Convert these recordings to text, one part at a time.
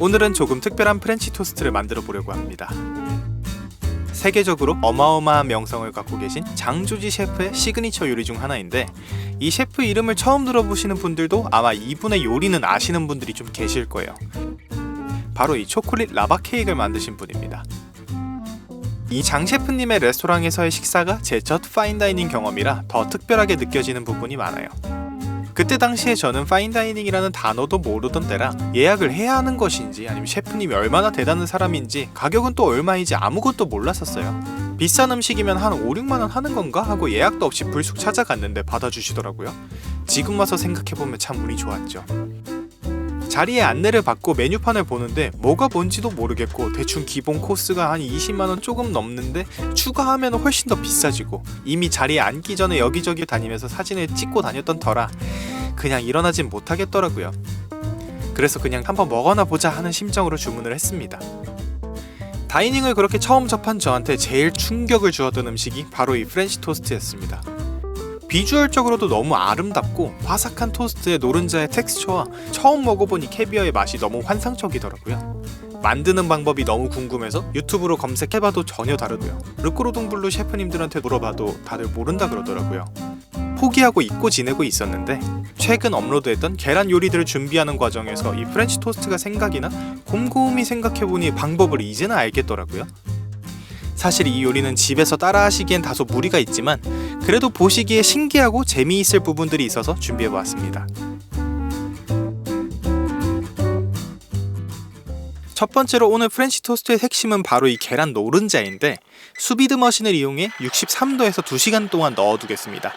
오늘은 조금 특별한 프렌치 토스트를 만들어 보려고 합니다. 세계적으로 어마어마한 명성을 갖고 계신 장조지 셰프의 시그니처 요리 중 하나인데 이 셰프 이름을 처음 들어보시는 분들도 아마 이분의 요리는 아시는 분들이 좀 계실 거예요. 바로 이 초콜릿 라바 케이크를 만드신 분입니다. 이 장 셰프님의 레스토랑에서의 식사가 제 첫 파인다이닝 경험이라 더 특별하게 느껴지는 부분이 많아요. 그때 당시에 저는 파인다이닝이라는 단어도 모르던 때라 예약을 해야 하는 것인지 아니면 셰프님이 얼마나 대단한 사람인지 가격은 또 얼마인지 아무것도 몰랐었어요. 비싼 음식이면 한 5, 6만 원 하는 건가 하고 예약도 없이 불쑥 찾아갔는데 받아주시더라고요. 지금 와서 생각해보면 참 운이 좋았죠. 자리에 안내를 받고 메뉴판을 보는데 뭐가 뭔지도 모르겠고 대충 기본 코스가 한 20만 원 조금 넘는데 추가하면 훨씬 더 비싸지고 이미 자리에 앉기 전에 여기저기 다니면서 사진을 찍고 다녔던 터라 그냥 일어나진 못하겠더라고요. 그래서 그냥 한번 먹어나 보자 하는 심정으로 주문을 했습니다. 다이닝을 그렇게 처음 접한 저한테 제일 충격을 주었던 음식이 바로 이 프렌치 토스트였습니다. 비주얼적으로도 너무 아름답고 바삭한 토스트의 노른자의 텍스처와 처음 먹어본 이 캐비어의 맛이 너무 환상적이더라고요. 만드는 방법이 너무 궁금해서 유튜브로 검색해봐도 전혀 다르고요. 르꼬르동블루 셰프님들한테 물어봐도 다들 모른다 그러더라고요. 포기하고 잊고 지내고 있었는데 최근 업로드했던 계란 요리들을 준비하는 과정에서 이 프렌치 토스트가 생각이나 곰곰이 생각해보니 방법을 이제는 알겠더라고요. 사실 이 요리는 집에서 따라 하시기엔 다소 무리가 있지만 그래도 보시기에 신기하고 재미있을 부분들이 있어서 준비해 보았습니다. 첫 번째로 오늘 프렌치 토스트의 핵심은 바로 이 계란 노른자인데 수비드 머신을 이용해 63도에서 2시간 동안 넣어두겠습니다.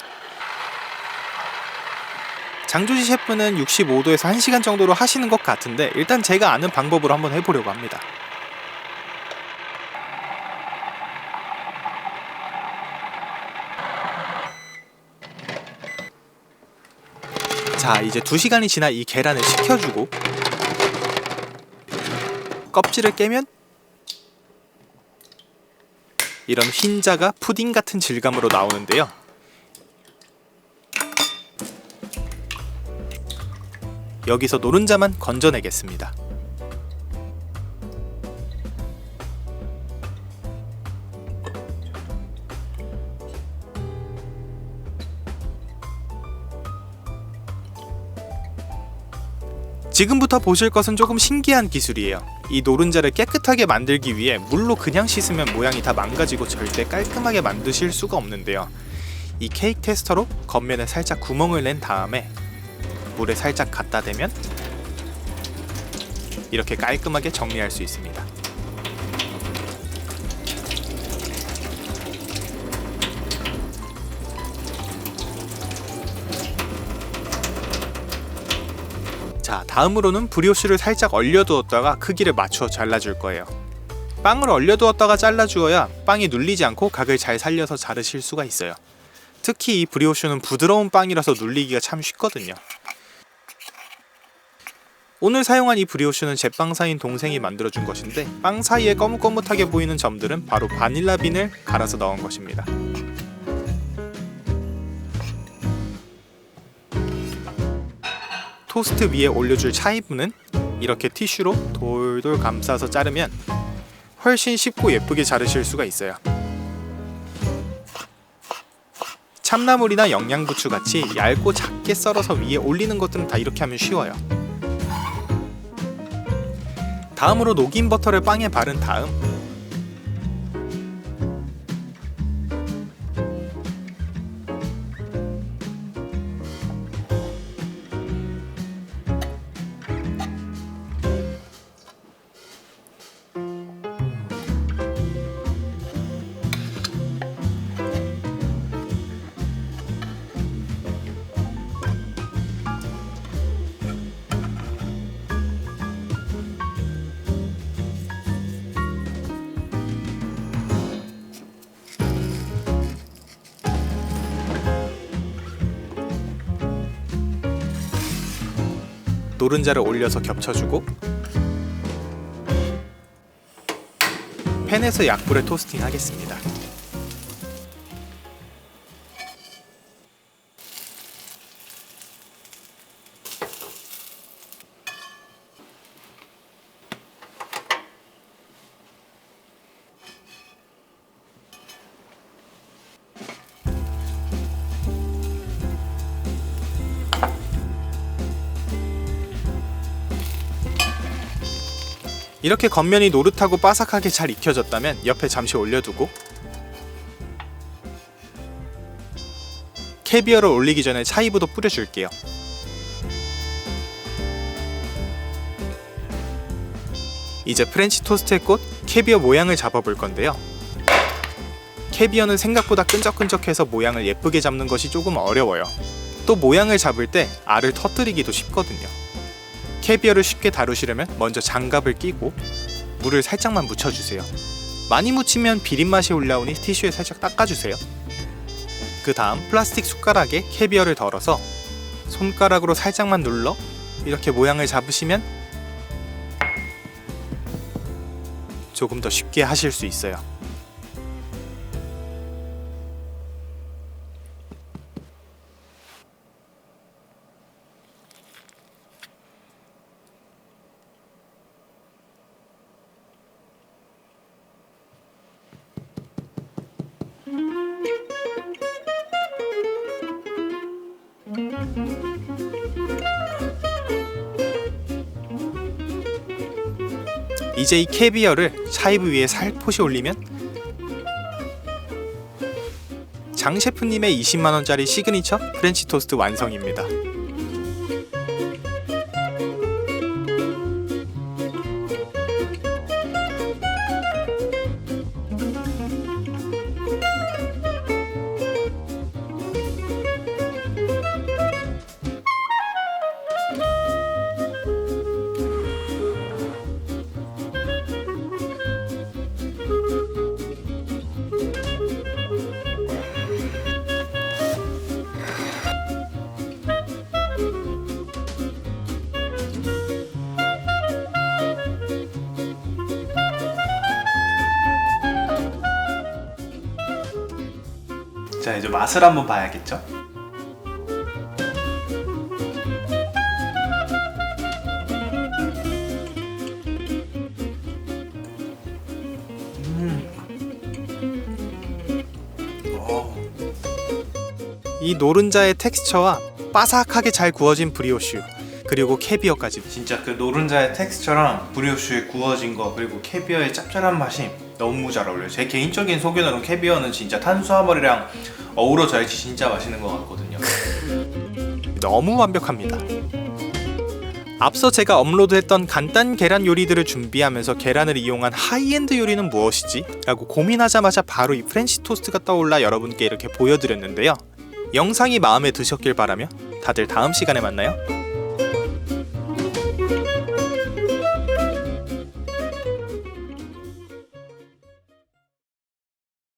장조지 셰프는 65도에서 1시간 정도로 하시는 것 같은데 일단 제가 아는 방법으로 한번 해보려고 합니다. 자 이제 2시간이 지나 이 계란을 식혀주고 껍질을 깨면 이런 흰자가 푸딩 같은 질감으로 나오는데요. 여기서 노른자만 건져내겠습니다 지금부터 보실 것은 조금 신기한 기술이에요. 이 노른자를 깨끗하게 만들기 위해 물로 그냥 씻으면 모양이 다 망가지고 절대 깔끔하게 만드실 수가 없는데요. 이 케이크 테스터로 겉면에 살짝 구멍을 낸 다음에 물에 살짝 갖다 대면 이렇게 깔끔하게 정리할 수 있습니다. 자, 다음으로는 브리오쉬를 살짝 얼려두었다가 크기를 맞춰 잘라줄 거예요. 빵을 얼려두었다가 잘라주어야 빵이 눌리지 않고 각을 잘 살려서 자르실 수가 있어요. 특히 이 브리오쉬는 부드러운 빵이라서 눌리기가 참 쉽거든요. 오늘 사용한 이 브리오쉬는 제 빵사인 동생이 만들어준 것인데 빵 사이에 거뭇거뭇하게 보이는 점들은 바로 바닐라 빈을 갈아서 넣은 것입니다. 토스트 위에 올려줄 차이브는 이렇게 티슈로 돌돌 감싸서 자르면 훨씬 쉽고 예쁘게 자르실 수가 있어요. 참나물이나 영양부추 같이 얇고 작게 썰어서 위에 올리는 것들은 다 이렇게 하면 쉬워요. 다음으로 녹인 버터를 빵에 바른 다음 노른자를 올려서 겹쳐주고 팬에서 약불에 토스팅 하겠습니다. 이렇게 겉면이 노릇하고 바삭하게 잘 익혀졌다면 옆에 잠시 올려두고 캐비어를 올리기 전에 차이브도 뿌려줄게요. 이제 프렌치 토스트의 꽃 캐비어 모양을 잡아볼 건데요. 캐비어는 생각보다 끈적끈적해서 모양을 예쁘게 잡는 것이 조금 어려워요. 또 모양을 잡을 때 알을 터뜨리기도 쉽거든요. 캐비어를 쉽게 다루시려면 먼저 장갑을 끼고 물을 살짝만 묻혀주세요. 많이 묻히면 비린 맛이 올라오니 티슈에 살짝 닦아주세요. 그 다음 플라스틱 숟가락에 캐비어를 덜어서 손가락으로 살짝만 눌러 이렇게 모양을 잡으시면 조금 더 쉽게 하실 수 있어요. 이제 이 캐비어를 차이브 위에 살포시 올리면 장 셰프님의 20만 원짜리 시그니처 프렌치 토스트 완성입니다. 자 이제 맛을 한번 봐야겠죠? 이 노른자의 텍스처와 바삭하게 잘 구워진 브리오슈 그리고 캐비어까지. 진짜 그 노른자의 텍스처랑 브리오슈에 구워진 거 그리고 캐비어의 짭짤한 맛이 너무 잘 어울려요. 제 개인적인 소견으로 캐비어는 진짜 탄수화물이랑 어우러져야지 진짜 맛있는 것 같거든요. 너무 완벽합니다. 앞서 제가 업로드했던 간단 계란 요리들을 준비하면서 계란을 이용한 하이엔드 요리는 무엇이지? 라고 고민하자마자 바로 이 프렌치 토스트가 떠올라 여러분께 이렇게 보여드렸는데요. 영상이 마음에 드셨길 바라며 다들 다음 시간에 만나요